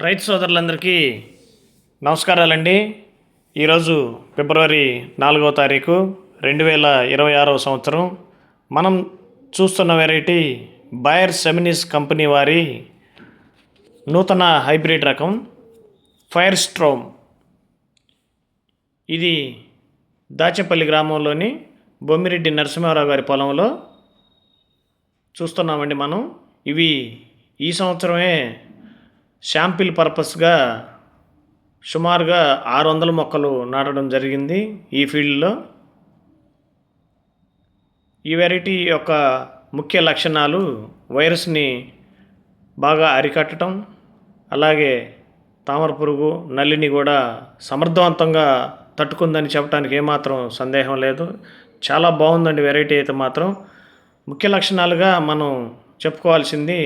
రైతు సోదరులందరికీ నమస్కారాలండి. ఈరోజు ఫిబ్రవరి నాలుగవ తారీఖు రెండు వేల ఇరవై ఆరవ సంవత్సరం. మనం చూస్తున్న వెరైటీ బయర్ సెమినిస్ కంపెనీ వారి నూతన హైబ్రిడ్ రకం ఫైర్ స్ట్రోమ్. ఇది దాచేపల్లి గ్రామంలోని బొమ్మిరెడ్డి నరసింహారావు గారి పొలంలో చూస్తున్నామండి మనం. ఇవి ఈ సంవత్సరమే శాంపిల్ పర్పస్గా సుమారుగా ఆరు వందల మొక్కలు నాటడం జరిగింది ఈ ఫీల్డ్లో. ఈ వెరైటీ యొక్క ముఖ్య లక్షణాలు వైరస్ని బాగా అరికట్టడం అలాగే తామర పురుగు నల్లిని కూడా సమర్థవంతంగా తట్టుకుందని చెప్పడానికి ఏమాత్రం సందేహం లేదు. చాలా బాగుందండి వెరైటీ అయితే మాత్రం. ముఖ్య లక్షణాలుగా మనం చెప్పుకోవాల్సింది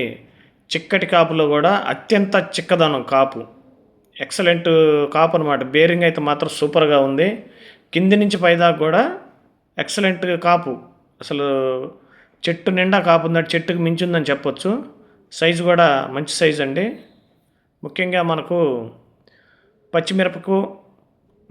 చిక్కటి కాపులో కూడా అత్యంత చిక్కదనం కాపు. ఎక్సలెంట్ కాపు అనమాట బేరింగ్ అయితే మాత్రం సూపర్గా ఉంది. కింది నుంచి పైదాకా కూడా ఎక్సలెంట్ కాపు. అసలు చెట్టు నిండా కాపు ఉందంటే చెట్టుకు మించి ఉందని చెప్పొచ్చు. సైజు కూడా మంచి సైజు అండి. ముఖ్యంగా మనకు పచ్చిమిరపకు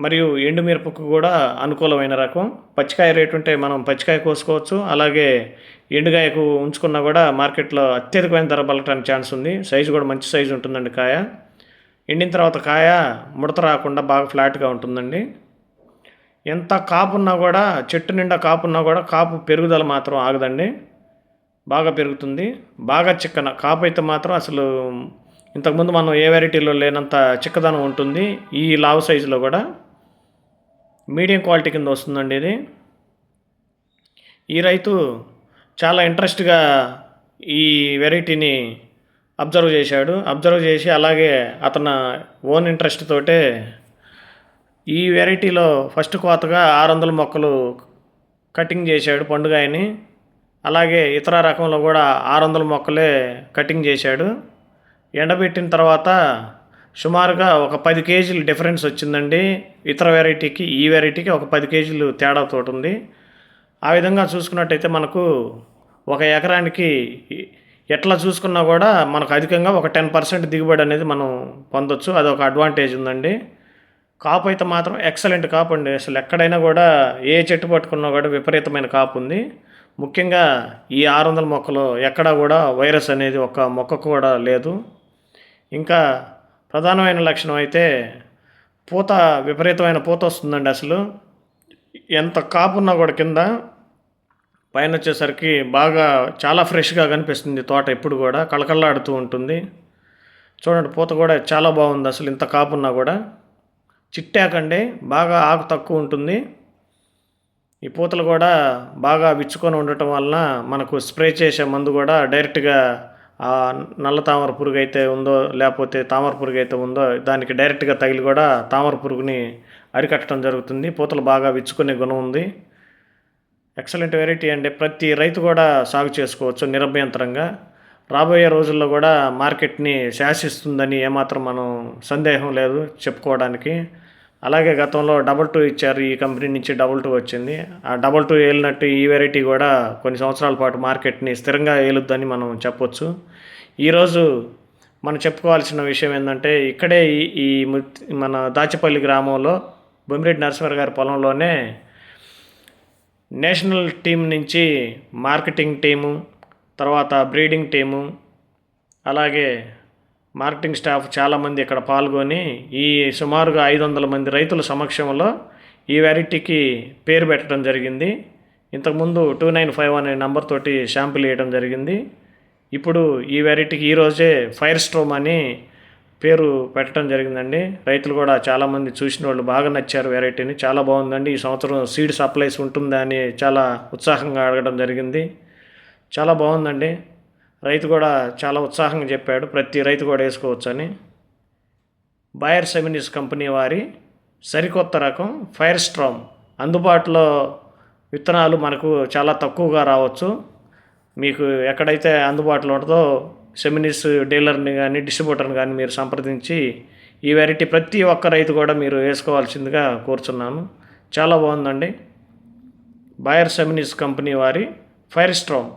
మరియు ఎండుమిరపకు కూడా అనుకూలమైన రకం. పచ్చికాయ రేటు ఉంటే మనం పచ్చికాయ కోసుకోవచ్చు. అలాగే ఎండుకాయకు ఉంచుకున్నా కూడా మార్కెట్లో అత్యధికమైన ధర పలకడానికి ఛాన్స్ ఉంది. సైజు కూడా మంచి సైజు ఉంటుందండి కాయ. ఎండిన తర్వాత కాయ ముడత రాకుండా బాగా ఫ్లాట్గా ఉంటుందండి. ఎంత కాపు ఉన్నా కూడా చెట్టు నిండా కాపు ఉన్నా కూడా కాపు పెరుగుదల మాత్రం ఆగదండి. బాగా పెరుగుతుంది. బాగా చిక్కన కాపు అయితే మాత్రం అసలు ఇంతకుముందు మనం ఏ వెరైటీలో లేనంత చిక్కదనం ఉంటుంది ఈ లావు సైజులో కూడా. మీడియం క్వాలిటీ కింద వస్తుందండి ఇది. ఈ రైతు చాలా ఇంట్రెస్ట్గా ఈ వెరైటీని అబ్జర్వ్ చేశాడు. అబ్జర్వ్ చేసి అలాగే అతను ఓన్ ఇంట్రెస్ట్ తోటే ఈ వెరైటీలో ఫస్ట్ కోతగా ఆరు వందల మొక్కలు కటింగ్ చేశాడు పండుగాయని. అలాగే ఇతర రకంలో కూడా ఆరు వందల మొక్కలే కటింగ్ చేశాడు. ఎండబెట్టిన తర్వాత సుమారుగా ఒక పది కేజీలు డిఫరెన్స్ వచ్చిందండి. ఇతర వెరైటీకి ఈ వెరైటీకి ఒక పది కేజీలు తేడా తోటి ఉంది ఆ విధంగా చూసుకున్నట్టయితే మనకు ఒక ఎకరానికి ఎట్లా చూసుకున్నా కూడా మనకు అధికంగా ఒక టెన్ పర్సెంట్ దిగుబడి అనేది మనం పొందొచ్చు. అది ఒక అడ్వాంటేజ్ ఉందండి. కాపు అయితే మాత్రం ఎక్సలెంట్ కాపు అండి. అసలు ఎక్కడైనా కూడా ఏ చెట్టు పట్టుకున్నా కూడా విపరీతమైన కాపు ఉంది. ముఖ్యంగా ఈ ఆరు వందల మొక్కలు ఎక్కడా కూడా వైరస్ అనేది ఒక మొక్కకు కూడా లేదు. ఇంకా ప్రధానమైన లక్షణం అయితే పూత విపరీతమైన పూత వస్తుందండి అసలు. ఎంత కాపున్నా కూడా కింద పైన వచ్చేసరికి బాగా చాలా ఫ్రెష్గా కనిపిస్తుంది తోట ఎప్పుడు కూడా. కళకళలాడుతూ ఉంటుంది. చూడండి పూత కూడా చాలా బాగుంది అసలు ఇంత కాపున్నా కూడా. చిట్టాకండి బాగా ఆకు తక్కువ ఉంటుంది. ఈ పూతలు కూడా బాగా విచ్చుకొని ఉండటం వలన మనకు స్ప్రే చేసే మందు కూడా డైరెక్ట్గా నల్ల తామర పురుగు అయితే ఉందో లేకపోతే తామర పురుగు అయితే ఉందో దానికి డైరెక్ట్గా తగిలి కూడా తామర పురుగుని అరికట్టడం జరుగుతుంది. పూతలు బాగా విచ్చుకునే గుణం ఉంది. ఎక్సలెంట్ వెరైటీ అండి. ప్రతి రైతు కూడా సాగు చేసుకోవచ్చు నిరభ్యంతరంగా. రాబోయే రోజుల్లో కూడా మార్కెట్ని శాసిస్తుందని ఏమాత్రం మనం సందేహం లేదు చెప్పుకోవడానికి. అలాగే గతంలో డబల్ టూ ఇచ్చారు ఈ కంపెనీ నుంచి డబల్ టూ వచ్చింది. ఆ డబల్ టూ ఏలినట్టు ఈ వెరైటీ కూడా కొన్ని సంవత్సరాల పాటు మార్కెట్ని స్థిరంగా ఏలుద్దని మనం చెప్పొచ్చు. ఈరోజు మనం చెప్పుకోవాల్సిన విషయం ఏంటంటే ఇక్కడే ఈ ఈ ము- మన దాచపల్లి గ్రామంలో బొమ్మిరెడ్డి నరసింహ గారి పొలంలోనే నేషనల్ టీం నుంచి మార్కెటింగ్ టీము తర్వాత బ్రీడింగ్ టీము అలాగే మార్కెటింగ్ స్టాఫ్ చాలామంది ఇక్కడ పాల్గొని ఈ సుమారుగా ఐదు వందల మంది రైతుల సమక్షంలో ఈ వెరైటీకి పేరు పెట్టడం జరిగింది. ఇంతకుముందు టూ నైన్ ఫైవ్ అనే నెంబర్ తోటి శాంపిల్ వేయడం జరిగింది. ఇప్పుడు ఈ వెరైటీకి ఈరోజే ఫైర్ స్ట్రోమ్ అని పేరు పెట్టడం జరిగిందండి. రైతులు కూడా చాలామంది చూసిన వాళ్ళు బాగా నచ్చారు వెరైటీని. చాలా బాగుందండి. ఈ సంవత్సరం సీడ్ సప్లైస్ ఉంటుందా అని చాలా ఉత్సాహంగా అడగడం జరిగింది. చాలా బాగుందండి. రైతు కూడా చాలా ఉత్సాహంగా చెప్పాడు ప్రతి రైతు కూడా వేసుకోవచ్చని. బయర్ సెమినిస్ కంపెనీ వారి సరికొత్త రకం ఫైర్ స్ట్రామ్ అందుబాటులో విత్తనాలు మనకు చాలా తక్కువగా రావచ్చు. మీకు ఎక్కడైతే అందుబాటులో ఉంటుందో సెమినిస్ డీలర్ని కానీ డిస్ట్రిబ్యూటర్ని కానీ మీరు సంప్రదించి ఈ వెరైటీ ప్రతి ఒక్క రైతు కూడా మీరు వేసుకోవాల్సిందిగా కోరుచున్నాను. చాలా బాగుందండి. బయర్ సెమినిస్ కంపెనీ వారి ఫైర్ స్ట్రామ్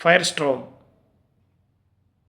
ఫైర్ స్ట్రోమ్